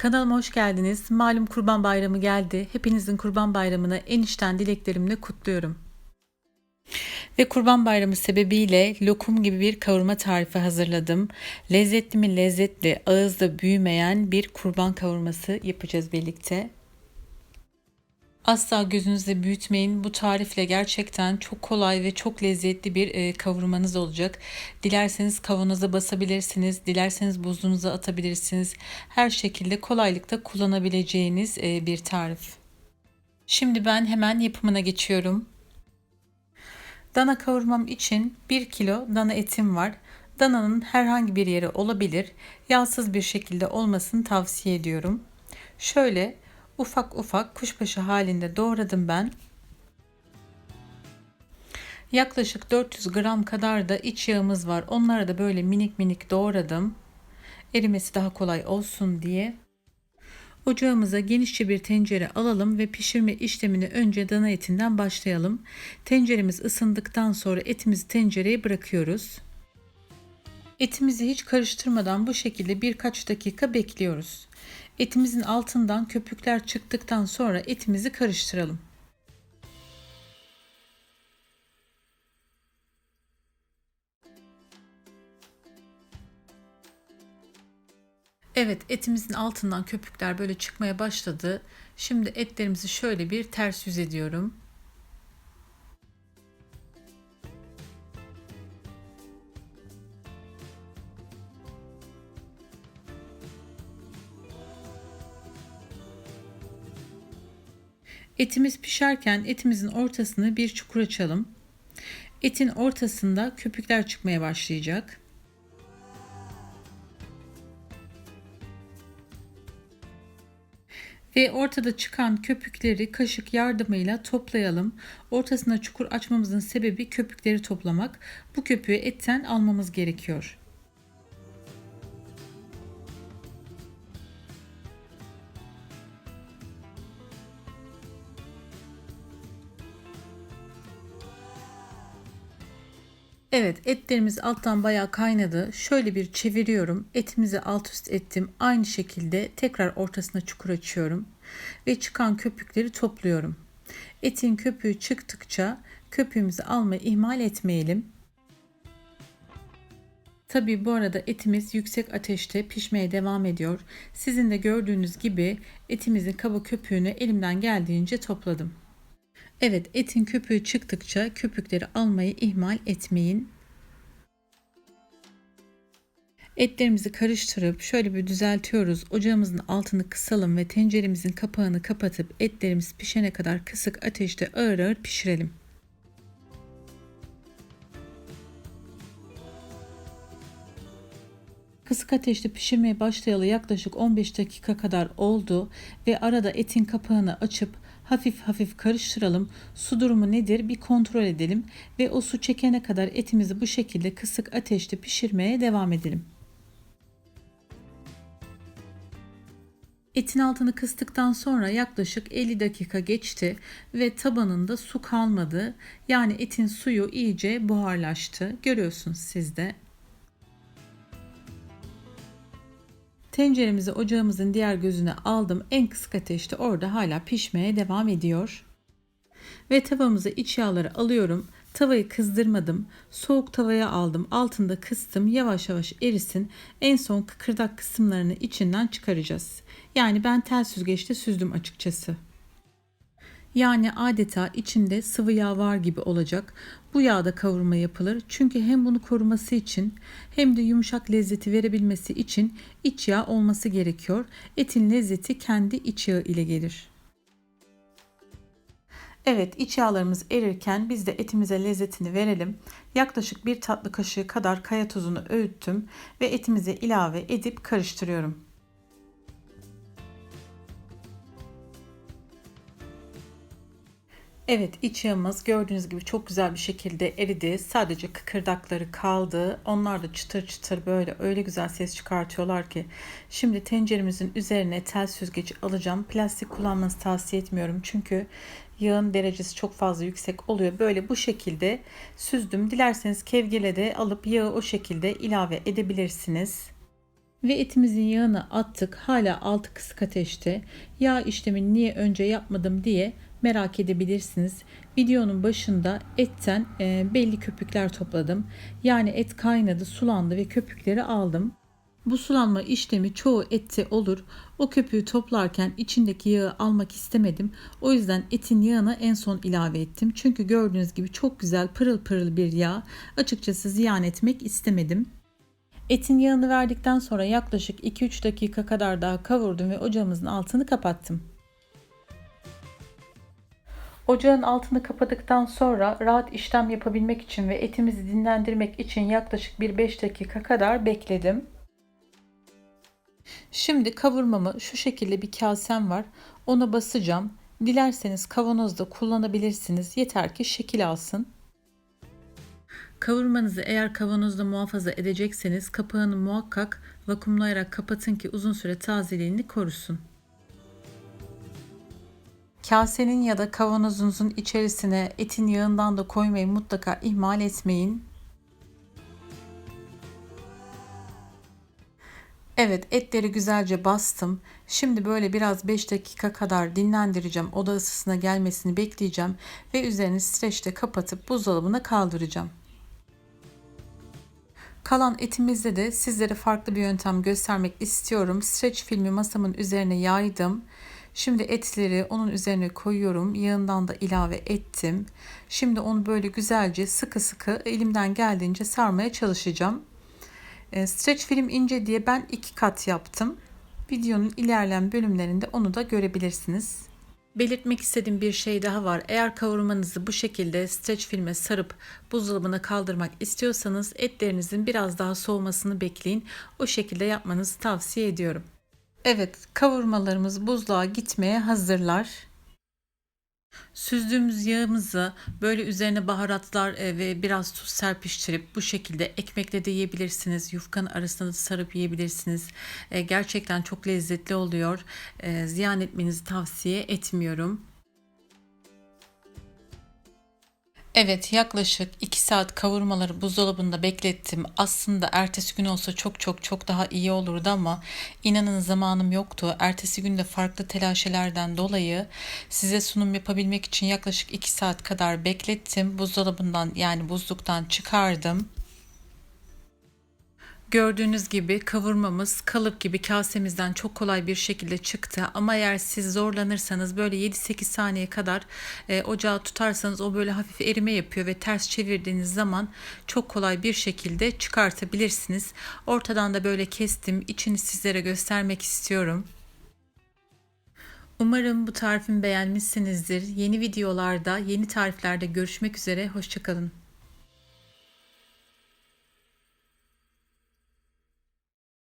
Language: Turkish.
Kanalıma hoş geldiniz. Malum Kurban Bayramı geldi. Hepinizin Kurban Bayramını en içten dileklerimle kutluyorum. Ve Kurban Bayramı sebebiyle lokum gibi bir kavurma tarifi hazırladım. Lezzetli mi lezzetli, ağızda büyümeyen bir kurban kavurması yapacağız birlikte. Asla gözünüzde büyütmeyin. Bu tarifle gerçekten çok kolay ve çok lezzetli bir e, kavurmanız olacak. Dilerseniz kavanoza basabilirsiniz. Dilerseniz buzluğunuza atabilirsiniz. Her şekilde kolaylıkla kullanabileceğiniz e, bir tarif. Şimdi ben hemen yapımına geçiyorum. Dana kavurmam için 1 kilo dana etim var. Dananın herhangi bir yeri olabilir. Yağsız bir şekilde olmasını tavsiye ediyorum. Şöyle ufak ufak kuşbaşı halinde doğradım ben. Yaklaşık 400 gram kadar da iç yağımız var. Onları da böyle minik minik doğradım. Erimesi daha kolay olsun diye. Ocağımıza genişçe bir tencere alalım ve pişirme işlemini önce dana etinden başlayalım. Tenceremiz ısındıktan sonra etimizi tencereye bırakıyoruz. Etimizi hiç karıştırmadan bu şekilde birkaç dakika bekliyoruz. Etimizin altından köpükler çıktıktan sonra etimizi karıştıralım. Evet etimizin altından köpükler böyle çıkmaya başladı. Şimdi etlerimizi şöyle bir ters yüz ediyorum. Etimiz pişerken etimizin ortasını bir çukur açalım. Etin ortasında köpükler çıkmaya başlayacak. Ve ortada çıkan köpükleri kaşık yardımıyla toplayalım. Ortasına çukur açmamızın sebebi köpükleri toplamak. Bu köpüğü etten almamız gerekiyor. Evet etlerimiz alttan bayağı kaynadı. Şöyle bir çeviriyorum. Etimizi alt üst ettim. Aynı şekilde tekrar ortasına çukur açıyorum. Ve çıkan köpükleri topluyorum. Etin köpüğü çıktıkça köpüğümüzü almayı ihmal etmeyelim. Tabi bu arada etimiz yüksek ateşte pişmeye devam ediyor. Sizin de gördüğünüz gibi etimizin kaba köpüğünü elimden geldiğince topladım. Evet etin köpüğü çıktıkça köpükleri almayı ihmal etmeyin. Etlerimizi karıştırıp şöyle bir düzeltiyoruz. Ocağımızın altını kısalım ve tenceremizin kapağını kapatıp etlerimiz pişene kadar kısık ateşte ağır ağır pişirelim. Kısık ateşte pişirmeye başlayalı yaklaşık 15 dakika kadar oldu ve arada etin kapağını açıp hafif hafif karıştıralım. Su durumu nedir bir kontrol edelim ve o su çekene kadar etimizi bu şekilde kısık ateşte pişirmeye devam edelim. Etin altını kıstıktan sonra yaklaşık 50 dakika geçti ve tabanında su kalmadı. Yani etin suyu iyice buharlaştı. Görüyorsunuz siz de. Tenceremizi ocağımızın diğer gözüne aldım. En kısık ateşte orada hala pişmeye devam ediyor. Ve tavamıza iç yağları alıyorum. Tavayı kızdırmadım. Soğuk tavaya aldım. Altında kıstım. Yavaş yavaş erisin. En son kıkırdak kısımlarını içinden çıkaracağız. Yani ben tel süzgeçte süzdüm açıkçası. Yani adeta içinde sıvı yağ var gibi olacak. Bu yağda kavurma yapılır. Çünkü hem bunu koruması için hem de yumuşak lezzeti verebilmesi için iç yağ olması gerekiyor. Etin lezzeti kendi iç yağı ile gelir. Evet iç yağlarımız erirken biz de etimize lezzetini verelim. Yaklaşık bir tatlı kaşığı kadar kaya tuzunu öğüttüm ve etimize ilave edip karıştırıyorum. Evet iç yağımız gördüğünüz gibi çok güzel bir şekilde eridi. Sadece kıkırdakları kaldı. Onlar da çıtır çıtır böyle öyle güzel ses çıkartıyorlar ki. Şimdi tenceremizin üzerine tel süzgeci alacağım. Plastik kullanmanızı tavsiye etmiyorum. Çünkü yağın derecesi çok fazla yüksek oluyor. Böyle bu şekilde süzdüm. Dilerseniz kevgile de alıp yağı o şekilde ilave edebilirsiniz. Ve etimizin yağını attık. Hala altı kısık ateşte. Yağ işlemini niye önce yapmadım diye merak edebilirsiniz. Videonun başında etten e, belli köpükler topladım. Yani et kaynadı, sulandı ve köpükleri aldım. Bu sulanma işlemi çoğu ette olur. O köpüğü toplarken içindeki yağı almak istemedim. O yüzden etin yağını en son ilave ettim. Çünkü gördüğünüz gibi çok güzel pırıl pırıl bir yağ. Açıkçası ziyan etmek istemedim. Etin yağını verdikten sonra yaklaşık 2-3 dakika kadar daha kavurdum ve ocağımızın altını kapattım. Ocağın altını kapadıktan sonra rahat işlem yapabilmek için ve etimizi dinlendirmek için yaklaşık bir 5 dakika kadar bekledim. Şimdi kavurmamı şu şekilde bir kasem var. Ona basacağım. Dilerseniz kavanozda kullanabilirsiniz. Yeter ki şekil alsın. Kavurmanızı eğer kavanozda muhafaza edecekseniz kapağını muhakkak vakumlayarak kapatın ki uzun süre tazeliğini korusun. Kasenin ya da kavanozunuzun içerisine etin yağından da koymayı mutlaka ihmal etmeyin. Evet etleri güzelce bastım. Şimdi böyle biraz 5 dakika kadar dinlendireceğim. Oda ısısına gelmesini bekleyeceğim ve üzerini streçle kapatıp buzdolabına kaldıracağım. Kalan etimizde de sizlere farklı bir yöntem göstermek istiyorum. Streç filmi masamın üzerine yaydım. Şimdi etleri onun üzerine koyuyorum. Yağından da ilave ettim. Şimdi onu böyle güzelce sıkı sıkı elimden geldiğince sarmaya çalışacağım. E, stretch film ince diye ben iki kat yaptım. Videonun ilerleyen bölümlerinde onu da görebilirsiniz. Belirtmek istediğim bir şey daha var. Eğer kavurmanızı bu şekilde streç filme sarıp buzdolabına kaldırmak istiyorsanız etlerinizin biraz daha soğumasını bekleyin. O şekilde yapmanızı tavsiye ediyorum. Evet, kavurmalarımız buzluğa gitmeye hazırlar. Süzdüğümüz yağımızı böyle üzerine baharatlar e, ve biraz tuz serpiştirip bu şekilde ekmekle de yiyebilirsiniz. Yufkanın arasına da sarıp yiyebilirsiniz. E, gerçekten çok lezzetli oluyor. E, ziyan etmenizi tavsiye etmiyorum. Evet yaklaşık 2 saat kavurmaları buzdolabında beklettim. Aslında ertesi gün olsa çok çok çok daha iyi olurdu ama inanın zamanım yoktu. Ertesi günde farklı telaşelerden dolayı size sunum yapabilmek için yaklaşık 2 saat kadar beklettim. Buzdolabından yani buzluktan çıkardım. Gördüğünüz gibi kavurmamız kalıp gibi kasemizden çok kolay bir şekilde çıktı. Ama eğer siz zorlanırsanız böyle 7-8 saniye kadar e, ocağı tutarsanız o böyle hafif erime yapıyor ve ters çevirdiğiniz zaman çok kolay bir şekilde çıkartabilirsiniz. Ortadan da böyle kestim. İçini sizlere göstermek istiyorum. Umarım bu tarifimi beğenmişsinizdir. Yeni videolarda, yeni tariflerde görüşmek üzere. Hoşçakalın.